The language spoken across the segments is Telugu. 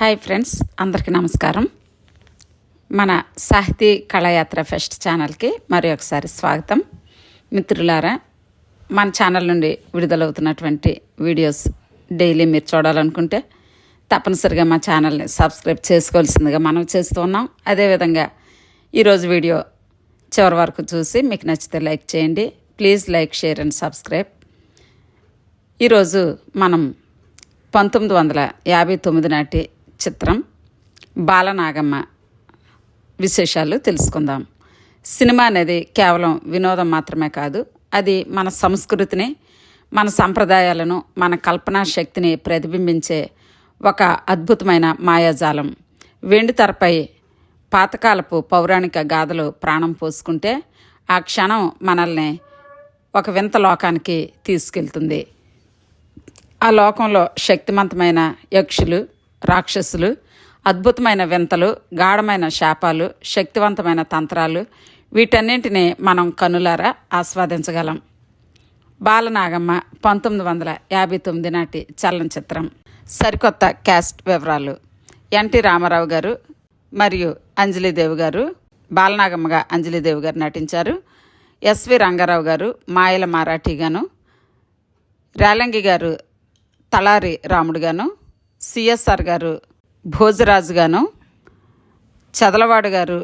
హాయ్ ఫ్రెండ్స్ అందరికీ నమస్కారం. మన సాహితీ కళాయాత్ర ఫెస్ట్ ఛానల్కి మరి ఒకసారి స్వాగతం. మిత్రులారా మన ఛానల్ నుండి విడుదలవుతున్నటువంటి వీడియోస్ డైలీ మీరు చూడాలనుకుంటే తప్పనిసరిగా మా ఛానల్ని సబ్స్క్రైబ్ చేసుకోవాల్సిందిగా మనం చేస్తూ ఉన్నాం. అదేవిధంగా ఈరోజు వీడియో చివరి వరకు చూసి మీకు నచ్చితే లైక్ చేయండి. Please like share and subscribe. ఈరోజు మనం పంతొమ్మిది వందల యాభై తొమ్మిది నాటి చిత్రం బాలనాగమ్మ విశేషాలు తెలుసుకుందాం. సినిమా అనేది కేవలం వినోదం మాత్రమే కాదు అది మన సంస్కృతిని మన సంప్రదాయాలను మన కల్పనా శక్తిని ప్రతిబింబించే ఒక అద్భుతమైన మాయాజాలం. వెండి తెరపై పాతకాలపు పౌరాణిక గాథలు ప్రాణం పోసుకుంటే ఆ క్షణం మనల్ని ఒక వింత లోకానికి తీసుకెళ్తుంది. ఆ లోకంలో శక్తివంతమైన యక్షులు రాక్షసులు అద్భుతమైన వింతలు గాఢమైన శాపాలు శక్తివంతమైన తంత్రాలు వీటన్నింటినీ మనం కనులారా ఆస్వాదించగలం. బాలనాగమ్మ పంతొమ్మిది వందల యాభై తొమ్మిది నాటి చలనచిత్రం. సరికొత్త క్యాస్ట్ వివరాలు. ఎన్టీ రామారావు గారు మరియు అంజలిదేవి గారు బాలనాగమ్మగా అంజలిదేవి గారు నటించారు. ఎస్వి రంగారావు గారు మాయల మారాఠీగాను. రేలంగి గారు తలారి రాముడు గాను సిఎస్ఆర్ గారు భోజరాజు గాను చదలవాడు గారు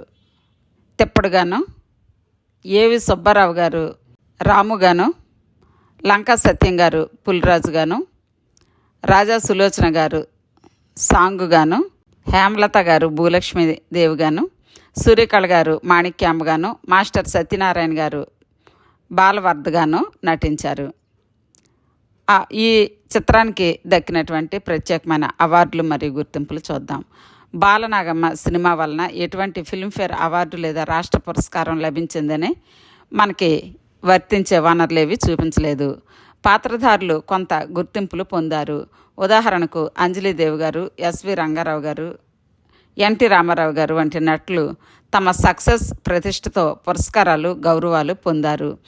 తిప్పడు గాను ఏవి సుబ్బారావు గారు రాము గాను లంకా సత్యం గారు పులిరాజు గాను రాజా సులోచన గారు సాంగు గాను హేమలత గారు భూలక్ష్మి దేవి గాను సూర్యకళ గారు మాణిక్యాంబ గాను మాస్టర్ సత్యనారాయణ గారు బాలవర్ధ గాను నటించారు. ఈ చిత్రానికి దక్కినటువంటి ప్రత్యేకమైన అవార్డులు మరియు గుర్తింపులు చూద్దాం. బాలనాగమ్మ సినిమా వలన ఎటువంటి ఫిల్మ్ఫేర్ అవార్డు లేదా రాష్ట్ర పురస్కారం లభించిందని మనకి వర్తించే వనరులేవి చూపించలేదు. పాత్రధారులు కొంత గుర్తింపులు పొందారు. ఉదాహరణకు అంజలిదేవి గారు ఎస్వి రంగారావు గారు ఎన్టీ రామారావు గారు వంటి నటులు తమ సక్సెస్ ప్రతిష్టతో పురస్కారాలు గౌరవాలు పొందారు.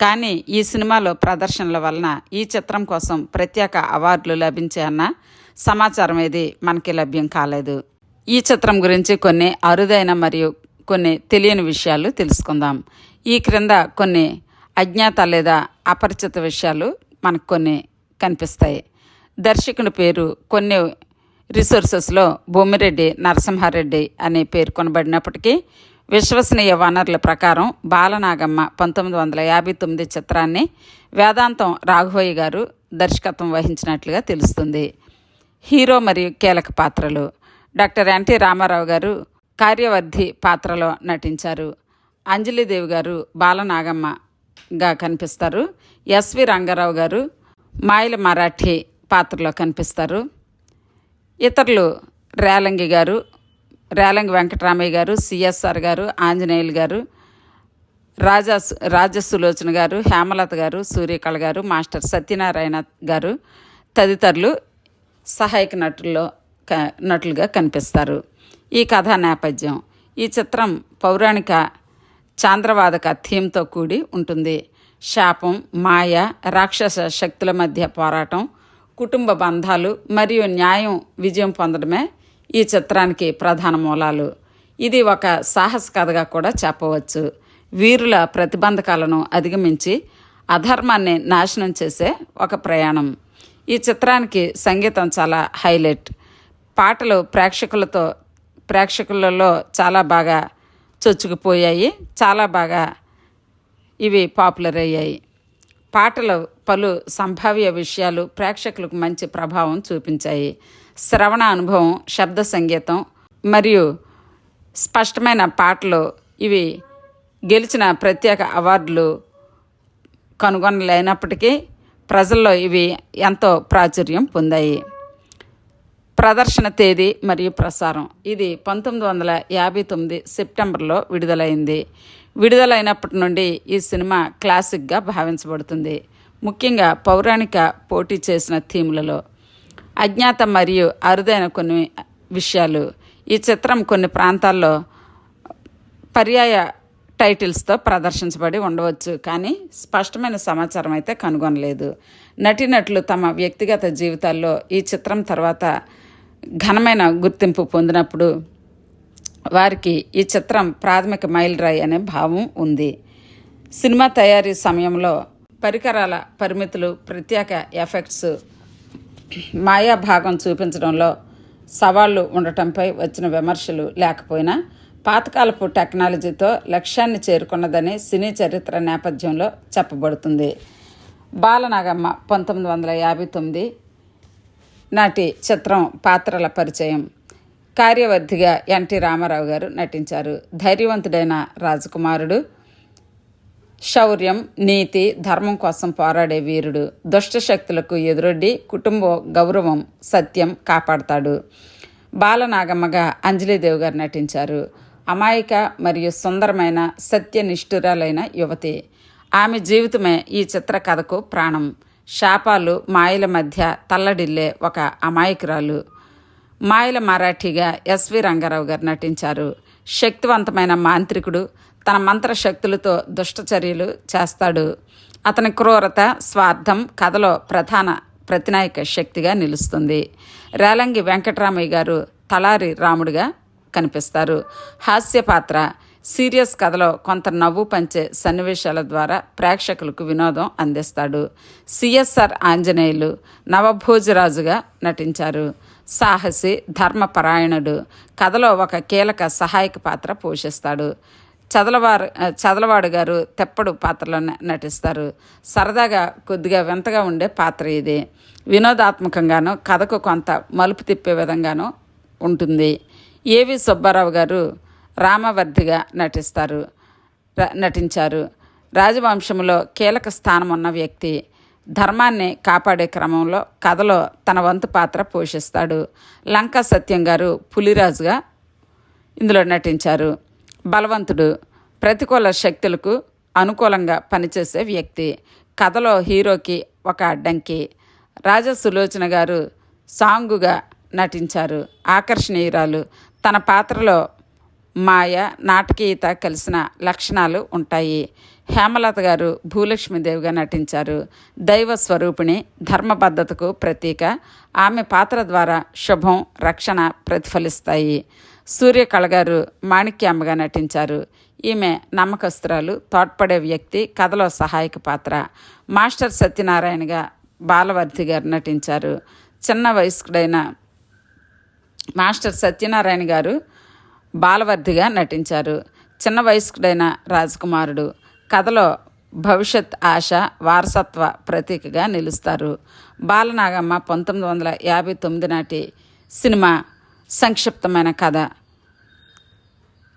కానీ ఈ సినిమాలో ప్రదర్శనల వలన ఈ చిత్రం కోసం ప్రత్యేక అవార్డులు లభించే అన్న సమాచారం ఏది మనకి లభ్యం కాలేదు. ఈ చిత్రం గురించి కొన్ని అరుదైన మరియు కొన్ని తెలియని విషయాలు తెలుసుకుందాం. ఈ క్రింద కొన్ని అజ్ఞాత లేదా అపరిచిత విషయాలు మనకు కొన్ని కనిపిస్తాయి. దర్శకుని పేరు కొన్ని రిసోర్సెస్లో భూమిరెడ్డి నరసింహారెడ్డి అని పేర్కొనబడినప్పటికీ విశ్వసనీయ వనరుల ప్రకారం బాలనాగమ్మ పంతొమ్మిది వందల యాభై తొమ్మిది చిత్రాన్ని వేదాంతం రాఘవయ్య గారు దర్శకత్వం వహించినట్లుగా తెలుస్తుంది. హీరో మరియు కీలక పాత్రలు డాక్టర్ ఎన్టీ రామారావు గారు కార్యవర్ధి పాత్రలో నటించారు. అంజలిదేవి గారు బాలనాగమ్మగా కనిపిస్తారు. ఎస్వి రంగారావు గారు మాయల మరాఠీ పాత్రలో కనిపిస్తారు. ఇతరులు రేలంగి గారు రేలంగి వెంకటరామయ్య గారు సిఎస్ఆర్ గారు ఆంజనేయులు గారు రాజా రాజసులోచన గారు హేమలత గారు సూర్యకళ గారు మాస్టర్ సత్యనారాయణ గారు తదితరులు సహాయక నటుల్లో క నటులుగా కనిపిస్తారు. ఈ కథా నేపథ్యం ఈ చిత్రం పౌరాణిక చాంద్రవాదక థీమ్తో కూడి ఉంటుంది. శాపం మాయ రాక్షస శక్తుల మధ్య పోరాటం కుటుంబ బంధాలు మరియు న్యాయం విజయం పొందడమే ఈ చిత్రానికి ప్రధాన మూలాలు. ఇది ఒక సాహస కథగా కూడా చెప్పవచ్చు. వీరుల ప్రతిబంధకాలను అధిగమించి అధర్మాన్ని నాశనం చేసే ఒక ప్రయాణం. ఈ చిత్రానికి సంగీతం చాలా హైలైట్. పాటలు ప్రేక్షకులతో ప్రేక్షకులలో చాలా బాగా చొచ్చుకుపోయాయి. చాలా బాగా ఇవి పాపులర్ అయ్యాయి. పాటలు పలు సంభావ్య విషయాలు ప్రేక్షకులకు మంచి ప్రభావం చూపించాయి. శ్రవణ అనుభవం శబ్ద సంగీతం మరియు స్పష్టమైన పాటలు ఇవి గెలిచిన ప్రత్యేక అవార్డులు కనుగొనలేనప్పటికీ ప్రజల్లో ఇవి ఎంతో ప్రాచుర్యం పొందాయి. ప్రదర్శన తేదీ మరియు ప్రసారం. ఇది పంతొమ్మిది వందల యాభై తొమ్మిది సెప్టెంబర్లో విడుదలైంది. విడుదలైనప్పటి నుండి ఈ సినిమా క్లాసిక్గా భావించబడుతుంది. ముఖ్యంగా పౌరాణిక పోటీ చేసిన థీములలో అజ్ఞాత మరియు అరుదైన కొన్ని విషయాలు. ఈ చిత్రం కొన్ని ప్రాంతాల్లో పర్యాయ టైటిల్స్తో ప్రదర్శించబడి ఉండవచ్చు కానీ స్పష్టమైన సమాచారం అయితే కనుగొనలేదు. నటీనటులు తమ వ్యక్తిగత జీవితాల్లో ఈ చిత్రం తర్వాత ఘనమైన గుర్తింపు పొందినప్పుడు వారికి ఈ చిత్రం ప్రాథమిక మైలురాయి అనే భావం ఉంది. సినిమా తయారీ సమయంలో పరికరాల పరిమితులు ప్రత్యేక ఎఫెక్ట్స్ మాయా భాగం చూపించడంలో సవాళ్ళు ఉండటంపై వచ్చిన విమర్శలు లేకపోయినా పాతకాలపు టెక్నాలజీతో లక్ష్యాన్ని చేరుకున్నదని సినీ చరిత్ర నేపథ్యంలో చెప్పబడుతుంది. బాలనాగమ్మ పంతొమ్మిది వందల యాభై తొమ్మిది నాటి చిత్రం పాత్రల పరిచయం. కార్యవర్ధిగా ఎన్టీ రామారావు గారు నటించారు. ధైర్యవంతుడైన రాజకుమారుడు శౌర్యం నీతి ధర్మం కోసం పోరాడే వీరుడు. దుష్ట శక్తులకు ఎదురొడ్డి కుటుంబ గౌరవం సత్యం కాపాడతాడు. బాలనాగమ్మగా అంజలిదేవి గారు నటించారు. అమాయక మరియు సుందరమైన సత్యనిష్ఠురాలైన యువతి. ఆమె జీవితమే ఈ చిత్ర కథకు ప్రాణం. శాపాలు మాయల మధ్య తల్లడిల్లే ఒక అమాయకురాలు. మాయల మరాఠీగా ఎస్వి రంగారావు గారు నటించారు. శక్తివంతమైన మాంత్రికుడు తన మంత్ర శక్తులతో దుష్టచర్యలు చేస్తాడు. అతని క్రూరత స్వార్థం కథలో ప్రధాన ప్రతినాయక శక్తిగా నిలుస్తుంది. రేలంగి వెంకటరామయ్య గారు తలారి రాముడిగా కనిపిస్తారు. హాస్య పాత్ర సీరియస్ కథలో కొంత నవ్వు పంచే సన్నివేశాల ద్వారా ప్రేక్షకులకు వినోదం అందిస్తాడు. సిఎస్ఆర్ ఆంజనేయులు నవభోజరాజుగా నటించారు. సాహసి ధర్మపరాయణుడు కథలో ఒక కీలక సహాయక పాత్ర పోషిస్తాడు. చదలవారు చదలవాడు గారు తెప్పడు పాత్రలో నటిస్తారు. సరదాగా కొద్దిగా వింతగా ఉండే పాత్ర ఇది. వినోదాత్మకంగాను కథకు కొంత మలుపు తిప్పే విధంగాను ఉంటుంది. ఏవి సుబ్బారావు గారు రామవర్ధిగా నటిస్తారు నటించారు. రాజవంశంలో కీలక స్థానం ఉన్న వ్యక్తి. ధర్మాన్ని కాపాడే క్రమంలో కథలో తన వంతు పాత్ర పోషిస్తాడు. లంకా సత్యం గారు పులిరాజుగా ఇందులో నటించారు. బలవంతుడు ప్రతికూల శక్తులకు అనుకూలంగా పనిచేసే వ్యక్తి. కథలో హీరోకి ఒక అడ్డంకి. రాజా సులోచన గారు సాంగుగా నటించారు. ఆకర్షణీయురాలు. తన పాత్రలో మాయ నాటకీయత కలిసిన లక్షణాలు ఉంటాయి. హేమలత గారు భూలక్ష్మీదేవిగా నటించారు. దైవ స్వరూపిణి ధర్మబద్ధతకు ప్రతీక. ఆమె పాత్ర ద్వారా శుభం రక్షణ ప్రతిఫలిస్తాయి. సూర్యకళ గారు మాణిక్యామ్మగా నటించారు. ఈమె నమ్మకస్తురాలు తోడ్పడే వ్యక్తి కథలో సహాయక పాత్ర. మాస్టర్ సత్యనారాయణగా బాలవర్ధి గారు నటించారు. చిన్న వయస్కుడైన మాస్టర్ సత్యనారాయణ గారు బాలవర్ధిగా నటించారు. చిన్న వయస్కుడైన రాజకుమారుడు. కథలో భవిష్యత్ ఆశ వారసత్వ ప్రతీకగా నిలుస్తారు. బాలనాగమ్మ పంతొమ్మిది వందల యాభై తొమ్మిది నాటి సినిమా సంక్షిప్తమైన కథ.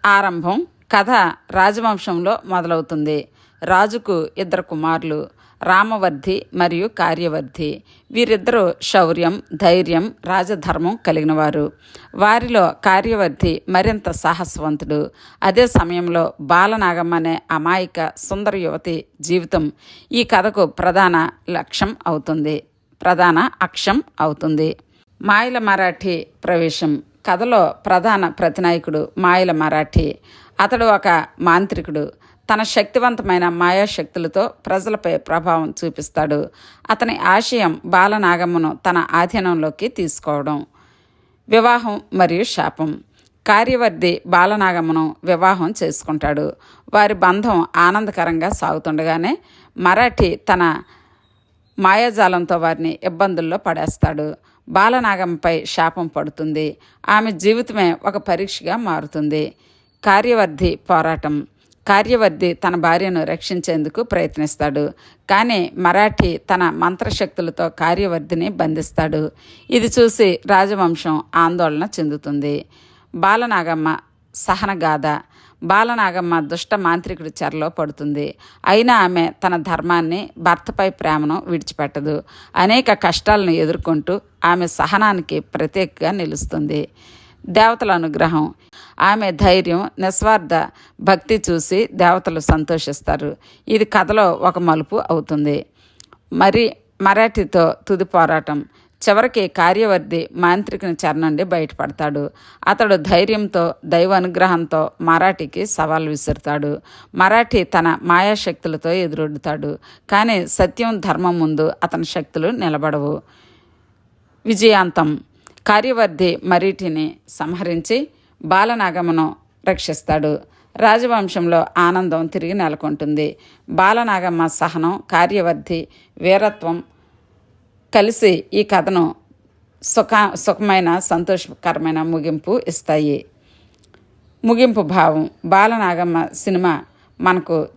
ఆరంభం కథ రాజవంశంలో మొదలవుతుంది. రాజుకు ఇద్దరు కుమారులు రామవర్ధి మరియు కార్యవర్ధి. వీరిద్దరూ శౌర్యం ధైర్యం రాజధర్మం కలిగినవారు. వారిలో కార్యవర్ధి మరింత సాహసవంతుడు. అదే సమయంలో బాలనాగం అనే అమాయక సుందర యువతి జీవితం ఈ కథకు ప్రధాన లక్ష్యం అవుతుంది. ప్రధాన అక్షం అవుతుంది. మాయల మరాఠీ ప్రవేశం. కథలో ప్రధాన ప్రతినాయకుడు మాయల మరాఠీ. అతడు ఒక మాంత్రికుడు. తన శక్తివంతమైన మాయాశక్తులతో ప్రజలపై ప్రభావం చూపిస్తాడు. అతని ఆశయం బాలనాగమ్మను తన ఆధీనంలోకి తీసుకోవడం. వివాహం మరియు శాపం. కార్యవర్ధి బాలనాగమ్మను వివాహం చేసుకుంటాడు. వారి బంధం ఆనందకరంగా సాగుతుండగానే మరాఠీ తన మాయాజాలంతో వారిని ఇబ్బందుల్లో పడేస్తాడు. బాలనాగంపై శాపం పడుతుంది. ఆమె జీవితమే ఒక పరీక్షగా మారుతుంది. కార్యవర్ధి పోరాటం. కార్యవర్ధి తన భార్యను రక్షించేందుకు ప్రయత్నిస్తాడు. కానీ మరాఠీ తన మంత్రశక్తులతో కార్యవర్ధిని బంధిస్తాడు. ఇది చూసి రాజవంశం ఆందోళన చెందుతుంది. బాలనాగమ్మ సహనగాథ బాలనాగమ్మ దుష్ట మాంత్రికుడి చెరలో పడుతుంది. అయినా ఆమె తన ధర్మాన్ని భర్తపై ప్రేమను విడిచిపెట్టదు. అనేక కష్టాలను ఎదుర్కొంటూ ఆమె సహనానికి ప్రత్యేకగా నిలుస్తుంది. దేవతల అనుగ్రహం. ఆమె ధైర్యం నిస్వార్థ భక్తి చూసి దేవతలు సంతోషిస్తారు. ఇది కథలో ఒక మలుపు అవుతుంది. మరి మరాఠీతో తుది పోరాటం. చివరికి కార్యవర్ధి మాంత్రికుని చెర నుండి బయటపడతాడు. అతడు ధైర్యంతో దైవ అనుగ్రహంతో మరాఠీకి సవాల్ విసురుతాడు. మరాఠీ తన మాయాశక్తులతో ఎదురొడ్డుతాడు. కానీ సత్యం ధర్మం ముందు అతని శక్తులు నిలబడవు. విజయాంతం. కార్యవర్ధి మరీటిని సంహరించి బాలనాగమ్మను రక్షిస్తాడు. రాజవంశంలో ఆనందం తిరిగి నెలకొంటుంది. బాలనాగమ్మ సహనం కార్యవర్ధి వీరత్వం కలిసి ఈ కథను సుఖ సుఖమైన సంతోషకరమైన ముగింపు ఇస్తాయి. ముగింపు భావం. బాలనాగమ్మ సినిమా మనకు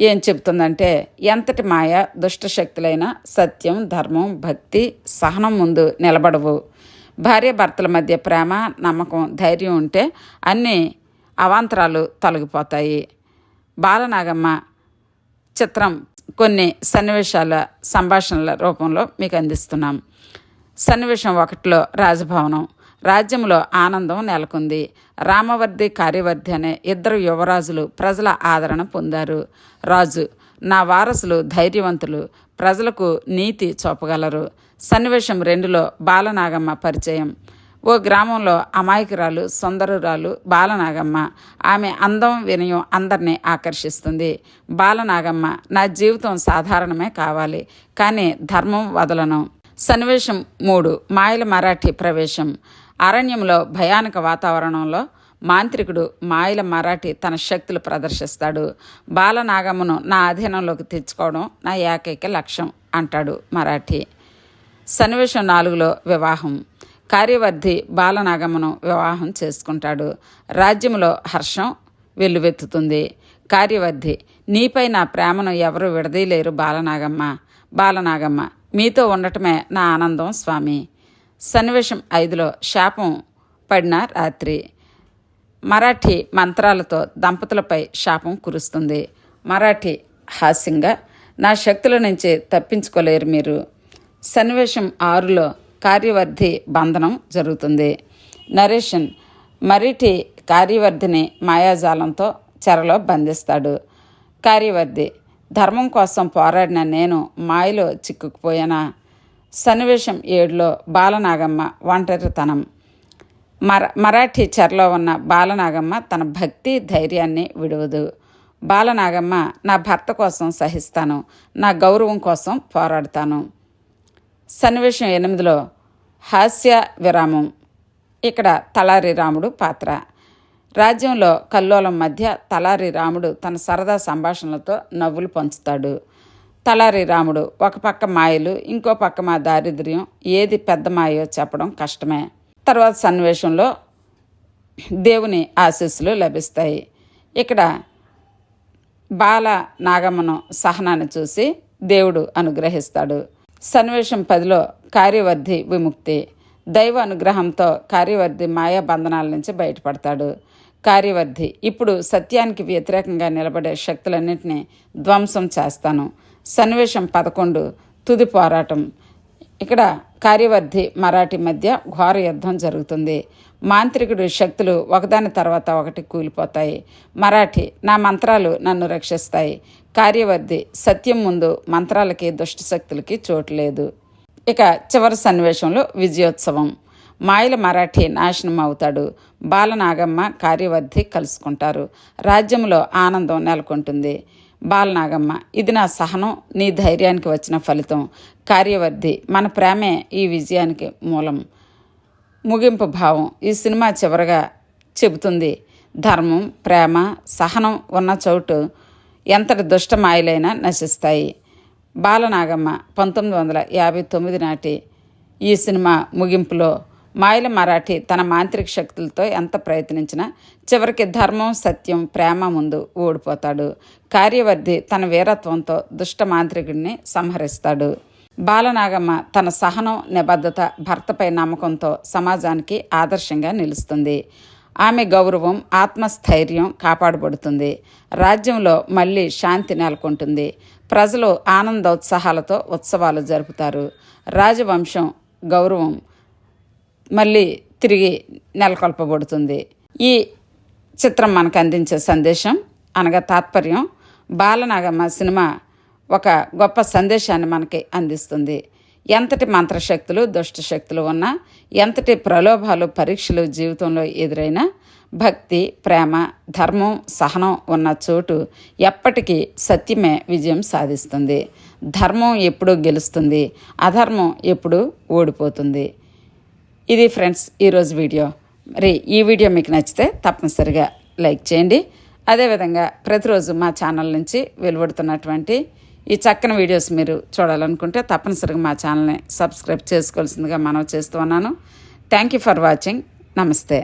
ఏం చెబుతుందంటే ఎంతటి మాయ దుష్టశక్తులైన సత్యం ధర్మం భక్తి సహనం ముందు నిలబడవు. భార్య భర్తల మధ్య ప్రేమ నమ్మకం ధైర్యం ఉంటే అన్ని అవాంతరాలు తొలగిపోతాయి. బాలనాగమ్మ చిత్రం కొన్ని సన్నివేశాల సంభాషణల రూపంలో మీకు అందిస్తున్నాం. సన్నివేశం ఒకటిలో రాజభవనం. రాజ్యంలో ఆనందం నెలకొంది. రామవర్ధి కార్యవర్ధి అనే ఇద్దరు యువరాజులు ప్రజల ఆదరణ పొందారు. రాజు నా వారసులు ధైర్యవంతులు ప్రజలకు నీతి చూపగలరు. సన్నివేశం రెండులో బాలనాగమ్మ పరిచయం. ఓ గ్రామంలో అమాయకురాలు సుందరురాలు బాలనాగమ్మ. ఆమె అందం వినయం అందరినీ ఆకర్షిస్తుంది. బాలనాగమ్మ నా జీవితం సాధారణమే కావాలి కానీ ధర్మం వదలను. సన్నివేశం మూడు మాయల మరాఠీ ప్రవేశం. అరణ్యంలో భయానక వాతావరణంలో మాంత్రికుడు మాయల మరాఠీ తన శక్తులు ప్రదర్శిస్తాడు. బాలనాగమ్మను నా అధీనంలోకి తెచ్చుకోవడం నా ఏకైక లక్ష్యం అంటాడు మరాఠీ. సన్నివేశం నాలుగులో వివాహం. కార్యవర్ధి బాలనాగమ్మను వివాహం చేసుకుంటాడు. రాజ్యంలో హర్షం వెల్లువెత్తుతుంది. కార్యవర్ధి నీపై నా ప్రేమను ఎవరు విడదీయలేరు బాలనాగమ్మ. బాలనాగమ్మ మీతో ఉండటమే నా ఆనందం స్వామి. సన్నివేశం ఐదులో శాపం పడిన రాత్రి. మరాఠీ మంత్రాలతో దంపతులపై శాపం కురుస్తుంది. మరాఠీ హాస్యంగా నా శక్తుల నుంచి తప్పించుకోలేరు మీరు. సన్నివేశం ఆరులో కార్యవర్ధి బంధనం జరుగుతుంది. నరేషన్ మరిటి కార్యవర్ధిని మాయాజాలంతో చెరలో బంధిస్తాడు. కార్యవర్ధి ధర్మం కోసం పోరాడిన నేను మాయలో చిక్కుకుపోయిన? సన్నివేశం ఏడులో బాలనాగమ్మ ఒంటరితనం. మర మరాఠీ చెరలో ఉన్న బాలనాగమ్మ తన భక్తి ధైర్యాన్ని విడవదు. బాలనాగమ్మ నా భర్త కోసం సహిస్తాను. నా గౌరవం కోసం పోరాడతాను. సన్నివేశం ఎనిమిదిలో హాస్య విరామం. ఇక్కడ తలారి రాముడు పాత్ర. రాజ్యంలో కల్లోలం మధ్య తలారి రాముడు తన సరదా సంభాషణలతో నవ్వులు పంచుతాడు. తలారి రాముడు ఒక పక్క మాయలు ఇంకో పక్క మా దారిద్ర్యం ఏది పెద్ద మాయో చెప్పడం కష్టమే. తర్వాత సన్నివేశంలో దేవుని ఆశీస్సులు లభిస్తాయి. ఇక్కడ బాల నాగమ్మను సహనాన్ని చూసి దేవుడు అనుగ్రహిస్తాడు. సన్నివేశం పదిలో కార్యవర్ధి విముక్తి. దైవ అనుగ్రహంతో కార్యవర్ధి మాయా బంధనాల నుంచి బయటపడతాడు. కార్యవర్ధి ఇప్పుడు సత్యానికి వ్యతిరేకంగా నిలబడే శక్తులన్నింటినీ ధ్వంసం చేస్తాను. సన్నివేశం పదకొండు తుది పోరాటం. ఇక్కడ కార్యవర్ధి మరాఠీ మధ్య ఘోర యుద్ధం జరుగుతుంది. మాంత్రికుడి శక్తులు ఒకదాని తర్వాత ఒకటి కూలిపోతాయి. మరాఠీ నా మంత్రాలు నన్ను రక్షిస్తాయి. కార్యవర్ధి సత్యం ముందు మంత్రాలకి దుష్ట శక్తులకి చోటు లేదు. ఇక చివరి సన్నివేశంలో విజయోత్సవం. మాయల మరాఠీ నాశనం అవుతాడు. బాలనాగమ్మ కార్యవర్ధి కలుసుకుంటారు. రాజ్యంలో ఆనందం నెలకొంటుంది. బాలనాగమ్మ ఇది నా సహనం నీ ధైర్యానికి వచ్చిన ఫలితం. కార్యవర్ధి మన ప్రేమే ఈ విజయానికి మూలం. ముగింపు భావం ఈ సినిమా చివరగా చెబుతుంది. ధర్మం ప్రేమ సహనం ఉన్న చోటు ఎంతటి దుష్టమాయలైనా నశిస్తాయి. బాలనాగమ్మ పంతొమ్మిది వందల యాభై తొమ్మిది నాటి ఈ సినిమా ముగింపులో మాయల మరాఠీ తన మాంత్రిక శక్తులతో ఎంత ప్రయత్నించినా చివరికి ధర్మం సత్యం ప్రేమ ముందు ఓడిపోతాడు. కార్యవర్ధి తన వీరత్వంతో దుష్ట మాంత్రికుడిని సంహరిస్తాడు. బాలనాగమ్మ తన సహనం నిబద్ధత భర్తపై నమ్మకంతో సమాజానికి ఆదర్శంగా నిలుస్తుంది. ఆమె గౌరవం ఆత్మస్థైర్యం కాపాడబడుతుంది. రాజ్యంలో మళ్ళీ శాంతి నెలకొంటుంది. ప్రజలు ఆనందోత్సాహాలతో ఉత్సవాలు జరుపుతారు. రాజవంశం గౌరవం మళ్ళీ తిరిగి నెలకొల్పబడుతుంది. ఈ చిత్రం మనకు అందించే సందేశం అనగా తాత్పర్యం. బాలనాగమ్మ సినిమా ఒక గొప్ప సందేశాన్ని మనకి అందిస్తుంది. ఎంతటి మంత్రశక్తులు దుష్టశక్తులు ఉన్నా ఎంతటి ప్రలోభాలు పరీక్షలు జీవితంలో ఎదురైనా భక్తి ప్రేమ ధర్మం సహనం ఉన్న చోటు ఎప్పటికీ సత్యమే విజయం సాధిస్తుంది. ధర్మం ఎప్పుడూ గెలుస్తుంది అధర్మం ఎప్పుడూ ఓడిపోతుంది. ఇది ఫ్రెండ్స్ ఈరోజు వీడియో. మరి ఈ వీడియో మీకు నచ్చితే తప్పనిసరిగా లైక్ చేయండి. అదేవిధంగా ప్రతిరోజు మా ఛానల్ నుంచి వెలువడుతున్నటువంటి ఈ చక్కని వీడియోస్ మీరు చూడాలనుకుంటే తప్పనిసరిగా మా ఛానల్ని సబ్స్క్రైబ్ చేసుకోవాల్సిందిగా మనం చేస్తూ ఉన్నాను. థ్యాంక్ యూ ఫర్ వాచింగ్ నమస్తే